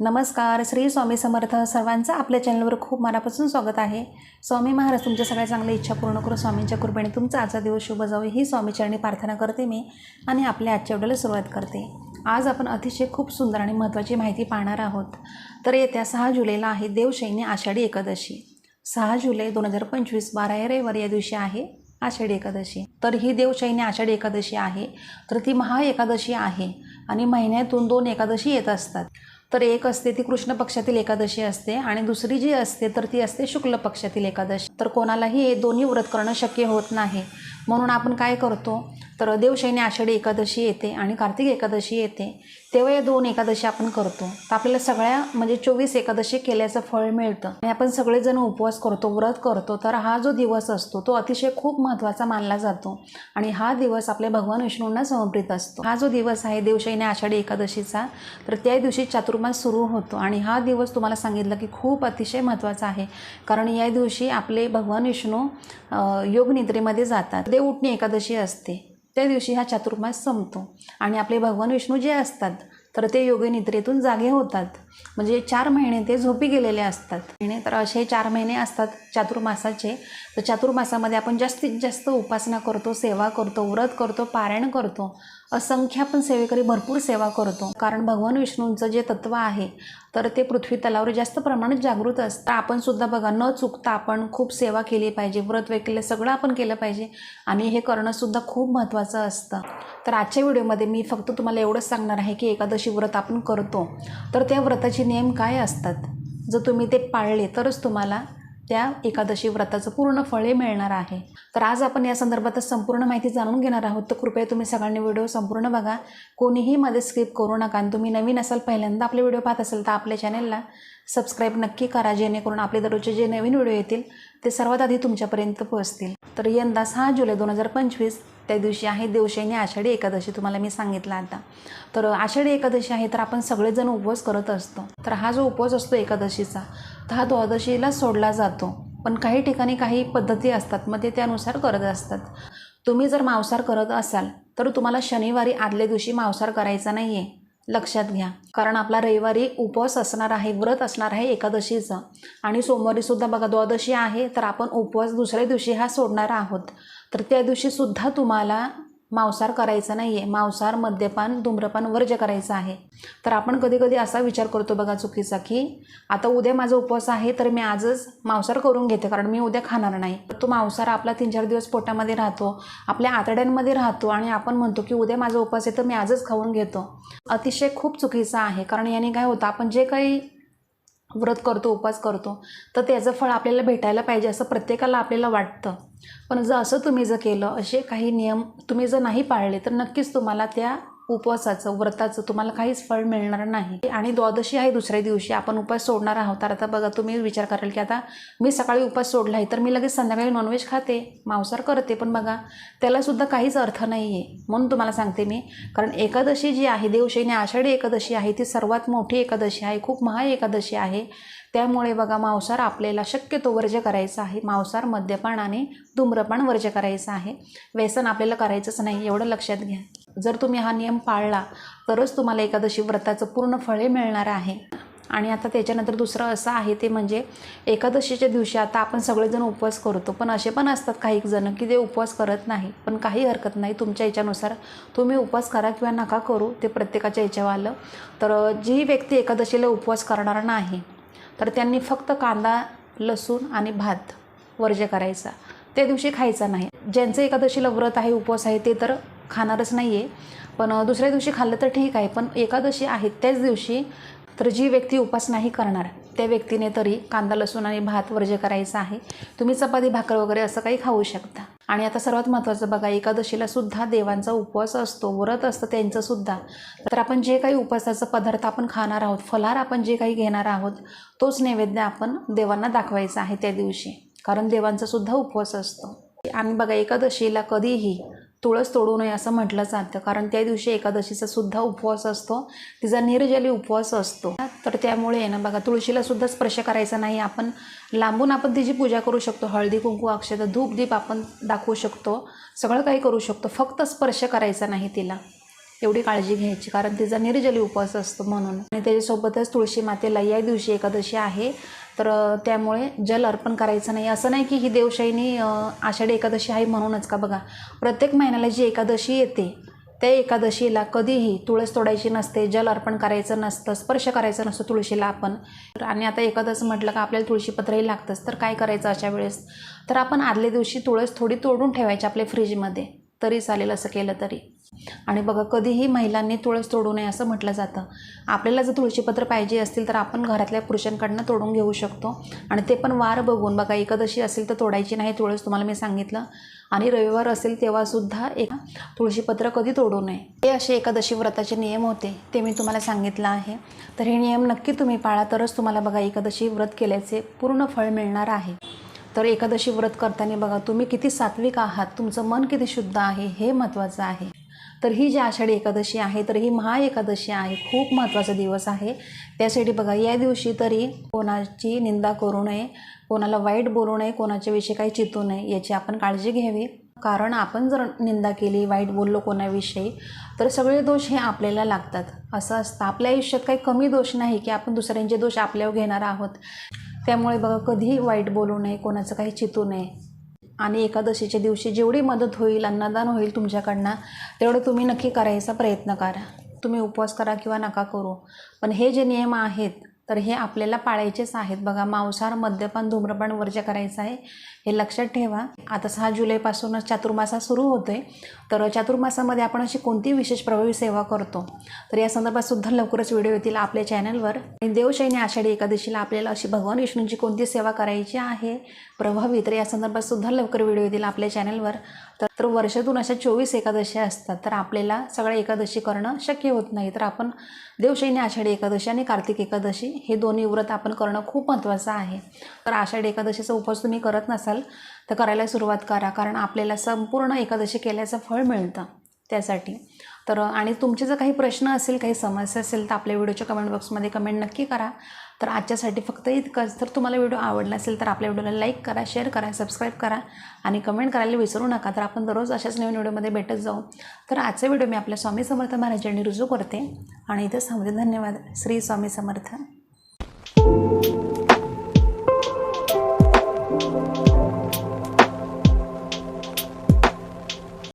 नमस्कार श्री स्वामी समर्थ सर्वांचं आपल्या चॅनलवर खूप मनापासून स्वागत आहे. स्वामी महाराज तुमच्या सगळ्या चांगल्या इच्छा पूर्ण करून स्वामींच्या कृपेने तुमचा आजचा दिवस शुभ जावे. ही स्वामीचरणी प्रार्थना करते मी आणि आपल्या आजच्या व्हिडिओला सुरुवात करते. आज आपण अतिशय खूप सुंदर आणि महत्त्वाची माहिती पाहणार आहोत. तर येत्या सहा जुलैला आहे देवशैनी आषाढी एकादशी. सहा जुलै दोन हजार पंचवीस बारा रविवार या दिवशी आहे आषाढी एकादशी. तर ही देवशैनी आषाढी एकादशी आहे. तर ती महा एकादशी आहे आणि महिन्यातून दोन एकादशी येत असतात. तर एक असते ती कृष्ण पक्षातील एकादशी असते आणि दुसरी जी असते तर ती असते शुक्ल पक्षातील एकादशी. तर कोणालाही हे दोन्ही व्रत करणं शक्य होत नाही. म्हणून आपण काय करतो? तर देवशैनी आषाढी एकादशी येते आणि कार्तिक एकादशी येते. तेव्हा या दोन एकादशी आपण करतो. तर आपल्याला सगळ्या म्हणजे चोवीस एकादशी केल्याचं फळ मिळतं. आणि आपण सगळेजण उपवास करतो व्रत करतो. तर हा जो दिवस असतो तो अतिशय खूप महत्त्वाचा मानला जातो. आणि हा दिवस आपल्या भगवान विष्णूंना समर्पित असतो. हा जो दिवस आहे देवशैनी आषाढी एकादशीचा तर त्या दिवशी चातुर्मास सुरू होतो. आणि हा दिवस तुम्हाला सांगितलं की खूप अतिशय महत्त्वाचा आहे. कारण या दिवशी आपले भगवान विष्णू योगनिद्रेमध्ये जातात. देव उठणी एकादशी असते. त्या दिवशी हा चातुर्मास संपतो. आणि आपले भगवान विष्णू जे असतात तर ते योगनिद्रेतून जागे होतात. म्हणजे चार महिने ते झोपी गेलेले असतात. महिने तर असे चार महिने असतात चातुर्मासाचे. तर चातुर्मासामध्ये आपण जास्तीत जास्त उपासना करतो सेवा करतो व्रत करतो पारायण करतो. असंख्य आपण सेवेकरी भरपूर सेवा करतो. कारण भगवान विष्णूंचं जे तत्व आहे तर ते पृथ्वी तलावर जास्त प्रमाणात जागृत असतं. आपण सुद्धा बघा न चुकता आपण खूप सेवा केली पाहिजे. व्रत वगैरे सगळं आपण केलं पाहिजे. आणि हे करणंसुद्धा खूप महत्त्वाचं असतं. तर आजच्या व्हिडिओमध्ये मी फक्त तुम्हाला एवढंच सांगणार आहे की एकादशी व्रत आपण करतो. तर त्या व्रताचे नियम काय असतात? जर तुम्ही ते पाळले तरच तुम्हाला त्या एकादशी व्रताचं पूर्ण फळे मिळणार आहे. तर आज आपण या संदर्भात संपूर्ण माहिती जाणून घेणार आहोत. तर कृपया तुम्ही सगळ्यांनी व्हिडिओ संपूर्ण बघा. कोणीही मध्ये स्किप करू नका आणि तुम्ही नवीन असाल पहिल्यांदा आपले व्हिडिओ पाहत असाल तर आपल्या चॅनलला सबस्क्राईब नक्की करा जेणेकरून आपले दररोजचे जे नवीन व्हिडिओ येतील ते सर्वात आधी तुमच्यापर्यंत पोहोचतील. तर यंदा सहा जुलै दोन हजार पंचवीस त्या दिवशी आहे देवशैनी आषाढी एकादशी तुम्हाला मी सांगितलं आता. तर आषाढी एकादशी आहे तर आपण सगळेजण उपवास करत असतो. तर हा जो उपवास असतो एकादशीचा हा द्वादशीला सोडला जातो. पण काही ठिकाणी काही पद्धती असतात मग ते त्यानुसार करत असतात. तुम्ही जर मांसाहार करत असाल तर तुम्हाला शनिवारी आदल्या दिवशी मांसाहार करायचा नाही आहे लक्षात घ्या. कारण आपला रविवारी उपवास असणार आहे व्रत असणार आहे एकादशीचं. आणि सोमवारीसुद्धा बघा द्वादशी आहे तर आपण उपवास दुसऱ्या दिवशी हा सोडणार आहोत. तर त्या दिवशीसुद्धा तुम्हाला मांसाहार करायचा नाही आहे मांसाहार मद्यपान धूम्रपान वर्ज्य करायचं आहे. तर आपण कधी कधी असा विचार करतो बघा चुकीचा की आता उद्या माझा उपवास आहे तर मी आजच मांसाहार करून घेते कारण मी उद्या खाणार नाही. तो मांसाहार आपला तीन चार दिवस पोटामध्ये राहतो आपल्या आतड्यांमध्ये राहतो आणि आपण म्हणतो की उद्या माझा उपवास आहे तर मी आजच खाऊन घेतो. अतिशय खूप चुकीचा आहे कारण याने काय होतं आपण जे काही व्रत करतो उपवास करतो तर त्याचं फळ आपल्याला भेटायला पाहिजे असं प्रत्येकाला आपल्याला वाटतं. पण जर असं तुम्ही जर केलं असे काही नियम तुम्ही जर नाही पाळले तर नक्कीच तुम्हाला त्या उपवासाचं व्रताचं तुम्हाला काहीच फळ मिळणार नाही. आणि द्वादशी आहे दुसऱ्या दिवशी आपण उपवास सोडणार आहोत. तर आता बघा तुम्ही विचार कराल की आता मी सकाळी उपवास सोडला आहे तर मी लगेच संध्याकाळी नॉनव्हेज खाते मांसाहार करते. पण बघा त्यालासुद्धा काहीच अर्थ नाही आहे म्हणून तुम्हाला सांगते मी. कारण एकादशी जी आहे देवशैनी आषाढी एकादशी आहे ती सर्वात मोठी एकादशी आहे खूप महा एकादशी आहे. त्यामुळे बघा मांसाहार आपल्याला शक्यतो वर्ज करायचं आहे. मांसाहार मद्यपान आणि धूम्रपान वर्ज करायचं आहे. व्यसन आपल्याला करायचंच नाही एवढं लक्षात घ्या. जर तुम्ही हा नियम पाळला तरच तुम्हाला एकादशी व्रताचं पूर्ण फळे मिळणार आहे. आणि आता त्याच्यानंतर दुसरं असं आहे ते म्हणजे एकादशीच्या दिवशी आता आपण सगळेजण उपवास करतो. पण असे पण असतात काही जण की ते उपवास करत नाही. पण काही हरकत नाही. तुमच्या याच्यानुसार तुम्ही उपवास करा किंवा नका करू ते प्रत्येकाच्या याच्यावर आलं. तर जी व्यक्ती एकादशीला उपवास करणार नाही तर त्यांनी फक्त कांदा लसूण आणि भात वर्ज्य करायचा. त्या दिवशी खायचा नाही. ज्यांचं एकादशीला व्रत आहे उपवास आहे ते तर खाणारच नाही आहे पण दुसऱ्या दिवशी खाल्लं तर ठीक आहे. पण एकादशी आहे त्याच दिवशी तर जी व्यक्ती उपास नाही करणार त्या व्यक्तीने तरी कांदा लसूण आणि भात वर्ज्य करायचा आहे. तुम्ही चपाती भाकर वगैरे असं काही खाऊ शकता. आणि आता सर्वात महत्त्वाचं बघा एकादशीला सुद्धा देवांचा उपवास असतो व्रत असतं त्यांचंसुद्धा तर आपण जे काही उपवासाचं पदार्थ आपण खाणार आहोत फलार आपण जे काही घेणार आहोत तोच नैवेद्य आपण देवांना दाखवायचा आहे त्या दिवशी. कारण देवांचा सुद्धा उपवास असतो. आणि बघा एकादशीला कधीही तुळस तोडू नये असं म्हटलं जातं. कारण त्या दिवशी एकादशीचा सुद्धा उपवास असतो. तिचा निर्जली उपवास असतो. तर त्यामुळे आहे ना बघा तुळशीला सुद्धा स्पर्श करायचा नाही. आपण लांबून आपण तिची पूजा करू शकतो. हळदी कुंकू अक्षता धूप दीप आपण दाखवू शकतो. सगळं काही करू शकतो. फक्त स्पर्श करायचा नाही तिला. एवढी काळजी घ्यायची. कारण तिचा निर्जली उपवास असतो म्हणून. आणि त्याच्यासोबतच तुळशी मातेला या दिवशी एकादशी आहे. तर त्यामुळे जल अर्पण करायचं नाही. असं नाही की ही देवशाईनी आषाढी एकादशी आहे म्हणूनच का बघा. प्रत्येक महिन्याला जी एकादशी येते त्या एकादशीला कधीही तुळस तोडायची नसते जल अर्पण करायचं नसतं स्पर्श करायचं नसतं तुळशीला आपण. तर आणि आता एकादश म्हटलं का आपल्याला तुळशीपत्रही लागतंच. तर काय करायचं अशा वेळेस? तर आपण आदल्या दिवशी तुळस थोडी तोडून ठेवायची आपल्या फ्रीजमध्ये तरी चालेल असं केलं तरी. आणि बघा कधीही महिलांनी तुळस तोडू नये असं म्हटलं जातं. आपल्याला जर तुळशीपत्र पाहिजे असतील तर आपण घरातल्या पुरुषांकडनं तोडून घेऊ शकतो. आणि ते पण वार बघून बघा एकादशी असेल तर तोडायची नाही तुळस तुम्हाला मी सांगितलं. आणि रविवार असेल तेव्हासुद्धा एक तुळशीपत्र कधी तोडू नये. हे असे एकादशी व्रताचे नियम होते ते मी तुम्हाला सांगितलं आहे. तर हे नियम नक्की तुम्ही पाळा तरच तुम्हाला बघा एकादशी व्रत केल्याचे पूर्ण फळ मिळणार आहे. तर एकादशी व्रत करताना बघा तुम्ही किती सात्विक आहात तुमचं मन किती शुद्ध आहे हे महत्त्वाचं आहे. तर ही जी आषाढी एकादशी आहे तर ही महा एकादशी आहे खूप महत्त्वाचा दिवस आहे. त्यासाठी बघा या दिवशी तरी कोणाची निंदा करू नये कोणाला वाईट बोलू नये कोणाच्याविषयी काही चितू नये याची आपण काळजी घ्यावी. कारण आपण जर निंदा केली वाईट बोललो कोणाविषयी तर सगळे दोष हे आपल्याला लागतात. असं असतं. आपल्या आयुष्यात काही कमी दोष नाही की आपण दुसऱ्यांचे दोष आपल्यावर घेणार आहोत. त्यामुळे बघा कधीही वाईट बोलू नये कोणाचं काही चितू नये. आणि एकादशीच्या दिवशी जेवढी मदत होईल अन्नदान होईल तुमच्याकडनं तेवढं तुम्ही नक्की करायचा प्रयत्न करा. तुम्ही उपवास करा किंवा नका करू. पण हे जे नियम आहेत तर हे आपल्याला पाळायचेच आहेत. बघा मांसाहार मद्यपान धूम्रपान वर्ज्य करायचं आहे. हे लक्षात ठेवा. आता सहा जुलैपासूनच चातुर्मासा सुरू होतो आहे तर चातुर्मासामध्ये आपण अशी कोणती विशेष प्रभावी सेवा करतो? तर या संदर्भात सुद्धा लवकरच व्हिडिओ येतील आपल्या चॅनलवर. आणि देवशैनी आषाढी एकादशीला आपल्याला अशी भगवान विष्णूंची कोणती सेवा करायची आहे? प्रभावी. तर या संदर्भात सुद्धा लवकर व्हिडिओ येतील आपल्या चॅनलवर. तर वर्षातून अशा चोवीस एकादशी असतात तर आपल्याला सगळ्या एकादशी करणं शक्य होत नाही. तर आपण देवशैनी आषाढी एकादशी आणि कार्तिक एकादशी हे दोन्ही व्रत आपण करणं खूप महत्त्वाचं आहे. तर आषाढी एकादशीचा उपवास तुम्ही करत नसाल तर करायला सुरुवात करा कारण आपल्याला संपूर्ण एकादशी केल्याचं फळ मिळतं. त्यासाठी. तर आणि तुमचे जर काही प्रश्न असेल काही समस्या असेल तर आपल्या व्हिडिओच्या कमेंट बॉक्समध्ये कमेंट नक्की करा. तर आजच्यासाठी फक्त इतकंच. तर तुम्हाला व्हिडिओ आवडला असेल तर आपल्या व्हिडिओला लाईक करा शेअर करा सबस्क्राईब करा आणि कमेंट करायला विसरू नका. तर आपण दररोज अशाच नवीन व्हिडिओमध्ये भेटत जाऊ. तर आजचा व्हिडिओ मी आपल्या स्वामी समर्थ महाराजांनी रुजू करते. आणि इथं सांगते धन्यवाद. श्री स्वामी समर्थ.